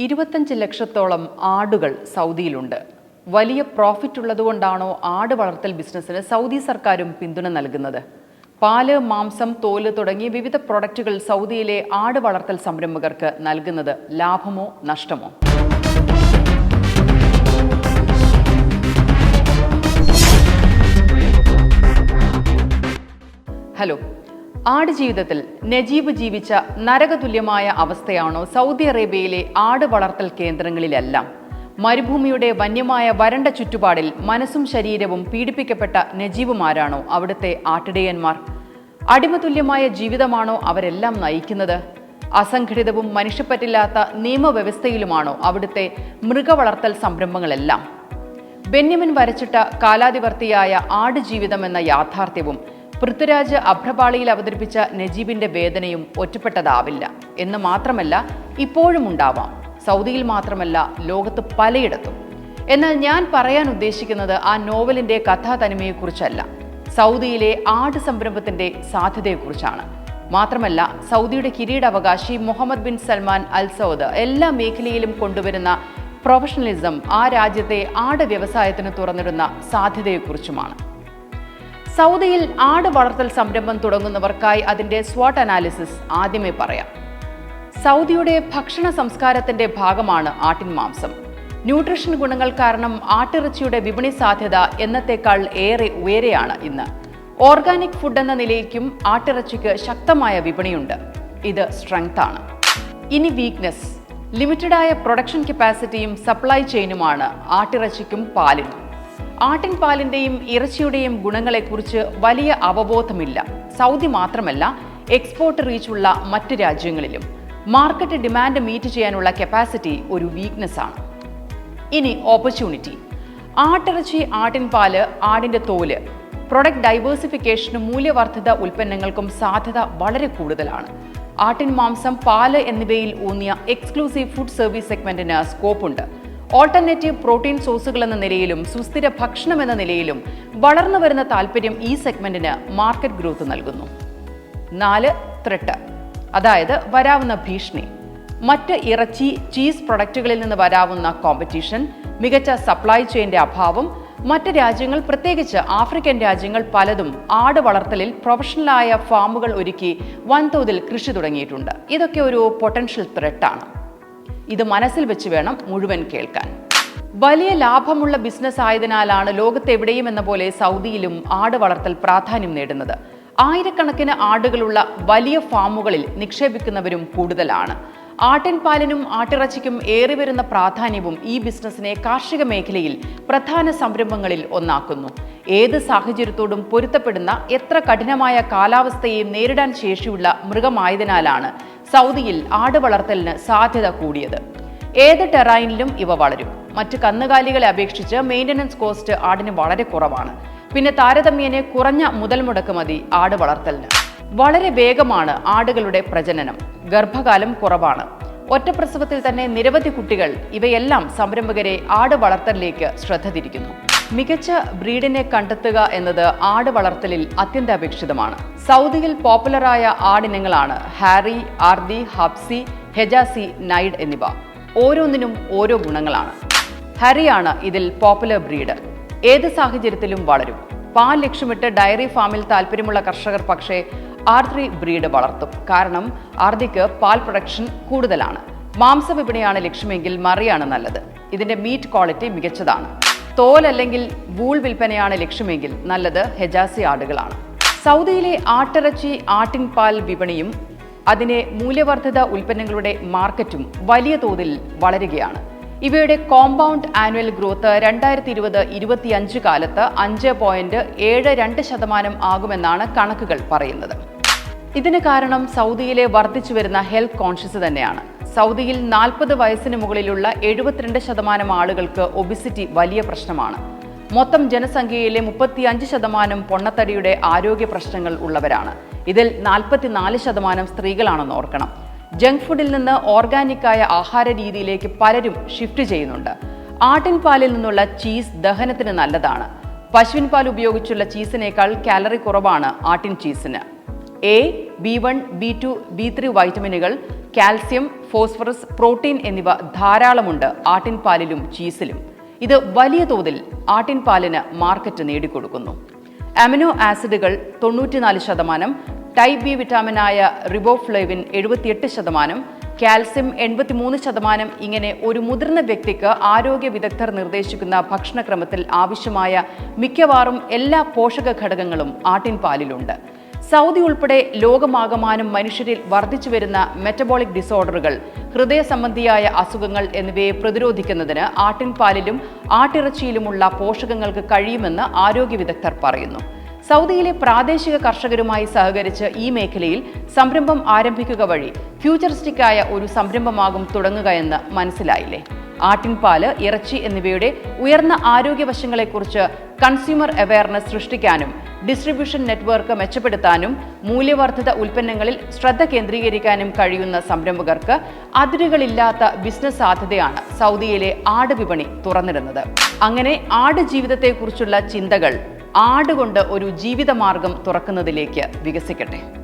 ഇരുപത്തഞ്ച് ലക്ഷത്തോളം ആടുകൾ സൗദിയിലുണ്ട്. വലിയ പ്രോഫിറ്റ് ഉള്ളതുകൊണ്ടാണോ ആട് വളർത്തൽ ബിസിനസ്സിന് സൗദി സർക്കാരും പിന്തുണ നൽകുന്നത്? പാൽ മാംസം തോൽ തുടങ്ങിയ വിവിധ പ്രൊഡക്റ്റുകൾ സൗദിയിലെ ആട് വളർത്തൽ സംരംഭകർക്ക് നൽകുന്നത് ലാഭമോ നഷ്ടമോ? ഹലോ ആടുജീവിതത്തിൽ നജീബ് ജീവിച്ച നരകതുല്യമായ അവസ്ഥയാണോ സൗദി അറേബ്യയിലെ ആട് വളർത്തൽ കേന്ദ്രങ്ങളിലെല്ലാം? മരുഭൂമിയുടെ വന്യമായ വരണ്ട ചുറ്റുപാടിൽ മനസ്സും ശരീരവും പീഡിപ്പിക്കപ്പെട്ട നജീബുമാരാണോ അവിടുത്തെ ആട്ടിടയന്മാർ? അടിമതുല്യമായ ജീവിതമാണോ അവരെല്ലാം നയിക്കുന്നത്? അസംഘടിതവും മനുഷ്യപ്പറ്റില്ലാത്ത നിയമവ്യവസ്ഥയിലുമാണോ അവിടുത്തെ മൃഗവളർത്തൽ സംരംഭങ്ങളെല്ലാം? ബെന്യമിൻ വരച്ചിട്ട കാലാതിവർത്തിയായ ആടുജീവിതം എന്ന യാഥാർത്ഥ്യവും പൃഥ്വിരാജ് അഭ്രപാളിയിൽ അവതരിപ്പിച്ച നജീബിന്റെ വേദനയും ഒറ്റപ്പെട്ടതാവില്ല. എന്ന് മാത്രമല്ല ഇപ്പോഴും ഉണ്ടാവാം. സൗദിയിൽ മാത്രമല്ല ലോകത്ത് പലയിടത്തും. എന്നാൽ ഞാൻ പറയാൻ ഉദ്ദേശിക്കുന്നത് ആ നോവലിന്റെ കഥാതനിമയെക്കുറിച്ചല്ല. സൗദിയിലെ ആട് സംരംഭത്തിന്റെ സാധ്യതയെക്കുറിച്ചാണ്. മാത്രമല്ല സൗദിയുടെ കിരീടാവകാശി Muhammad bin Salman Al Saud എല്ലാ മേഖലയിലും കൊണ്ടുവരുന്ന പ്രൊഫഷണലിസം ആ രാജ്യത്തെ ആട് വ്യവസായത്തിന് തുറന്നിടുന്ന സാധ്യതയെക്കുറിച്ചുമാണ്. സൗദിയിൽ ആട് വളർത്തൽ സംരംഭം തുടങ്ങുന്നവർക്കായി അതിന്റെ സ്വാട്ട് അനാലിസിസ് ആദ്യമേ പറയാം. സൗദിയുടെ ഭക്ഷണ സംസ്കാരത്തിന്റെ ഭാഗമാണ് ആട്ടിൻ മാംസം. ന്യൂട്രീഷൻ ഗുണങ്ങൾ കാരണം ആട്ടിറച്ചിയുടെ വിപണി സാധ്യത എന്നത്തേക്കാൾ ഏറെ ഉയരെയാണ് ഇന്ന്. ഓർഗാനിക് ഫുഡ് എന്ന നിലയ്ക്കും ആട്ടിറച്ചിക്ക് ശക്തമായ വിപണിയുണ്ട്. ഇത് സ്ട്രെങ്ത് ആണ്. ഇനി വീക്ക്നെസ്. ലിമിറ്റഡായ പ്രൊഡക്ഷൻ കപ്പാസിറ്റിയും സപ്ലൈ ചെയിനുമാണ് ആട്ടിറച്ചിക്കും പാലിനും. ആട്ടിൻ പാലിന്റെയും ഇറച്ചിയുടെയും ഗുണങ്ങളെക്കുറിച്ച് വലിയ അവബോധമില്ല. സൗദി മാത്രമല്ല എക്സ്പോർട്ട് റീച്ചുള്ള മറ്റ് രാജ്യങ്ങളിലും മാർക്കറ്റ് ഡിമാൻഡ് മീറ്റ് ചെയ്യാനുള്ള കപ്പാസിറ്റി ഒരു വീക്ക്നെസ് ആണ്. ഇനി ഓപ്പർച്യൂണിറ്റി ആട്ടിറച്ചി ആട്ടിൻ പാൽ ആടിന്റെ തോൽ പ്രൊഡക്റ്റ് ഡൈവേഴ്സിഫിക്കേഷനും മൂല്യവർദ്ധിത ഉൽപ്പന്നങ്ങൾക്കും സാധ്യത വളരെ കൂടുതലാണ്. ആട്ടിൻ മാംസം പാൽ എന്നിവയിൽ ഊന്നിയ എക്സ്ക്ലൂസീവ് ഫുഡ് സർവീസ് സെഗ്മെന്റിന് സ്കോപ്പുണ്ട് ഓൾട്ടർനേറ്റീവ് പ്രോട്ടീൻ സോഴ്സുകൾ എന്ന നിലയിലും സുസ്ഥിര ഭക്ഷണം എന്ന നിലയിലും വളർന്നു വരുന്ന താല്പര്യം ഈ സെഗ്മെന്റിന് മാർക്കറ്റ് ഗ്രോത്ത് നൽകുന്നു. നാല് ത്രെട്ട് അതായത് വരാവുന്ന ഭീഷണി. മറ്റ് ഇറച്ചി ചീസ് പ്രൊഡക്റ്റുകളിൽ നിന്ന് വരാവുന്ന കോമ്പറ്റീഷൻ മികച്ച സപ്ലൈ ചെയിന്റെ അഭാവം മറ്റ് രാജ്യങ്ങൾ പ്രത്യേകിച്ച് ആഫ്രിക്കൻ രാജ്യങ്ങൾ പലതും ആട് വളർത്തലിൽ പ്രൊഫഷണലായ ഫാമുകൾ ഒരുക്കി വൻതോതിൽ കൃഷി തുടങ്ങിയിട്ടുണ്ട്. ഇതൊക്കെ ഒരു പൊട്ടൻഷ്യൽ ത്രെട്ടാണ് ഇത് മനസ്സിൽ വെച്ച് വേണം മുഴുവൻ കേൾക്കാൻ. വലിയ ലാഭമുള്ള ബിസിനസ് ആയതിനാലാണ് ലോകത്തെവിടെയും എന്ന പോലെ സൗദിയിലും ആട് വളർത്തൽ പ്രാധാന്യം നേടുന്നത്. ആയിരക്കണക്കിന് ആടുകളുള്ള വലിയ ഫാമുകളിൽ നിക്ഷേപിക്കുന്നവരും കൂടുതലാണ്. ആട്ടിൻപാലിനും ആട്ടിറച്ചിക്കും ഏറി വരുന്ന പ്രാധാന്യവും ഈ ബിസിനസ്സിനെ കാർഷിക മേഖലയിൽ പ്രധാന സംരംഭങ്ങളിൽ ഒന്നാക്കുന്നു. ഏത് സാഹചര്യത്തോടും പൊരുത്തപ്പെടുന്ന എത്ര കഠിനമായ കാലാവസ്ഥയെയും നേരിടാൻ ശേഷിയുള്ള മൃഗമായതിനാലാണ് സൗദിയിൽ ആട് വളർത്തലിന് സാധ്യത കൂടിയത്. ഏത് ടെറൈനിലും ഇവ വളരും. മറ്റ് കന്നുകാലികളെ അപേക്ഷിച്ച് മെയിന്റനൻസ് കോസ്റ്റ് ആടിന് വളരെ കുറവാണ്. പിന്നെ താരതമ്യേനെ കുറഞ്ഞ മുതൽ മുടക്ക് മതി ആട് വളർത്തലിന്. വളരെ വേഗമാണ് ആടുകളുടെ പ്രജനനം. ഗർഭകാലം കുറവാണ്. ഒറ്റപ്രസവത്തിൽ തന്നെ നിരവധി കുട്ടികൾ ഇവയെല്ലാം സംരംഭകരെ ആട് വളർത്തലിലേക്ക് ശ്രദ്ധ തിരിക്കുന്നു. മികച്ച ബ്രീഡിനെ കണ്ടെത്തുക എന്നത് ആട് വളർത്തലിൽ അത്യന്താപേക്ഷിതമാണ്. സൗദിയിൽ പോപ്പുലറായ ആടിനങ്ങളാണ് ഹാരി ആർദി ഹബ്സി ഹെജാസി നൈഡ് എന്നിവ. ഓരോന്നിനും ഓരോ ഗുണങ്ങളാണ്. ഹരിയാണ് ഇതിൽ പോപ്പുലർ ബ്രീഡ്. ഏത് സാഹചര്യത്തിലും വളരും. പാൽ ലക്ഷ്യമിട്ട് ഡയറി ഫാമിൽ താല്പര്യമുള്ള കർഷകർ പക്ഷേ ആർദ്രി ബ്രീഡ് വളർത്തും. കാരണം ആർദിക്ക് പാൽ പ്രൊഡക്ഷൻ കൂടുതലാണ്. മാംസ വിപണിയാണ് ലക്ഷ്യമെങ്കിൽ മറിയാണ് നല്ലത്. ഇതിന്റെ മീറ്റ് ക്വാളിറ്റി മികച്ചതാണ്. തോൽ അല്ലെങ്കിൽ വൂൾ വിൽപ്പനയാണ് ലക്ഷ്യമെങ്കിൽ നല്ലത് ഹെജാസി ആടുകളാണ്. സൗദിയിലെ ആട്ടിറച്ചി ആട്ടിൻപാൽ വിപണിയും അതിനെ മൂല്യവർദ്ധിത ഉൽപ്പന്നങ്ങളുടെ മാർക്കറ്റും വലിയ തോതിൽ വളരുകയാണ്. ഇവയുടെ കോമ്പൗണ്ട് ആനുവൽ ഗ്രോത്ത് രണ്ടായിരത്തി ഇരുപത് ഇരുപത്തിയഞ്ച് കാലത്ത് അഞ്ച് പോയിന്റ് ഏഴ് രണ്ട് ശതമാനം ആകുമെന്നാണ് കണക്കുകൾ പറയുന്നത്. ഇതിന് കാരണം സൗദിയിലെ വർദ്ധിച്ചു വരുന്ന ഹെൽത്ത് കോൺഷ്യസ് തന്നെയാണ്. സൗദിയിൽ നാൽപ്പത് വയസ്സിന് മുകളിലുള്ള എഴുപത്തിരണ്ട് ശതമാനം ആളുകൾക്ക് ഒബിസിറ്റി വലിയ പ്രശ്നമാണ്. മൊത്തം ജനസംഖ്യയിലെ മുപ്പത്തിയഞ്ച് ശതമാനം പൊണ്ണത്തടിയുടെ ആരോഗ്യ പ്രശ്നങ്ങൾ ഉള്ളവരാണ്. ഇതിൽ നാൽപ്പത്തിനാല് ശതമാനം സ്ത്രീകളാണെന്ന് ഓർക്കണം. ജങ്ക് ഫുഡിൽ നിന്ന് ഓർഗാനിക്കായ ആഹാര രീതിയിലേക്ക് പലരും ഷിഫ്റ്റ് ചെയ്യുന്നുണ്ട്. ആട്ടിൻ പാലിൽ നിന്നുള്ള ചീസ് ദഹനത്തിന് നല്ലതാണ്. പശുവിൻ പാൽ ഉപയോഗിച്ചുള്ള ചീസിനേക്കാൾ കാലറി കുറവാണ് ആട്ടിൻ ചീസിന്. A B one B two B three വൈറ്റമിനുകൾ calcium phosphorus protein എന്നിവ ധാരാളമുണ്ട് ആട്ടിൻപാലിലും ചീസിലും. ഇത് വലിയ തോതിൽ ആട്ടിൻപാലിന് മാർക്കറ്റ് നേടിക്കൊടുക്കുന്നു. അമിനോ ആസിഡുകൾ തൊണ്ണൂറ്റിനാല് ശതമാനം ടൈപ്പ് ബി വിറ്റാമിനായ റിബോഫ്ലേവിൻ എഴുപത്തിയെട്ട് ശതമാനം കാൽസ്യം എൺപത്തിമൂന്ന് ശതമാനം ഇങ്ങനെ ഒരു മുതിർന്ന വ്യക്തിക്ക് ആരോഗ്യ വിദഗ്ധർ നിർദ്ദേശിക്കുന്ന ഭക്ഷണക്രമത്തിൽ ആവശ്യമായ മിക്കവാറും എല്ലാ പോഷക ഘടകങ്ങളും ആട്ടിൻപാലിലുണ്ട്. സൗദി ഉൾപ്പെടെ ലോകമാകമാനം മനുഷ്യരിൽ വർദ്ധിച്ചു വരുന്ന മെറ്റബോളിക് ഡിസോർഡറുകൾ ഹൃദയ സംബന്ധിയായ അസുഖങ്ങൾ എന്നിവയെ പ്രതിരോധിക്കുന്നതിന് ആട്ടിൻപാലിലും ആട്ടിറച്ചിയിലുമുള്ള പോഷകങ്ങൾക്ക് കഴിയുമെന്ന് ആരോഗ്യ വിദഗ്ധർ പറയുന്നു. സൗദിയിലെ പ്രാദേശിക കർഷകരുമായി സഹകരിച്ച് ഈ മേഖലയിൽ സംരംഭം ആരംഭിക്കുക വഴി ഫ്യൂച്ചറിസ്റ്റിക്കായ ഒരു സംരംഭമാകും തുടങ്ങുകയെന്ന് മനസ്സിലായില്ലേ? ആട്ടിൻപാൽ ഇറച്ചി എന്നിവയുടെ ഉയർന്ന ആരോഗ്യവശങ്ങളെക്കുറിച്ച് കൺസ്യൂമർ അവയർനെസ് സൃഷ്ടിക്കാനും ഡിസ്ട്രിബ്യൂഷൻ നെറ്റ്വർക്ക് മെച്ചപ്പെടുത്താനും മൂല്യവർദ്ധിത ഉൽപ്പന്നങ്ങളിൽ ശ്രദ്ധ കേന്ദ്രീകരിക്കാനും കഴിയുന്ന സംരംഭകർക്ക് അതിരുകളില്ലാത്ത ബിസിനസ് സാധ്യതയാണ് സൗദിയിലെ ആട് വിപണി തുറന്നിരുന്നത് അങ്ങനെ ആട് ജീവിതത്തെക്കുറിച്ചുള്ള ചിന്തകൾ ആടുകൊണ്ട് ഒരു ജീവിതമാർഗം തുറക്കുന്നതിലേക്ക് വികസിക്കട്ടെ.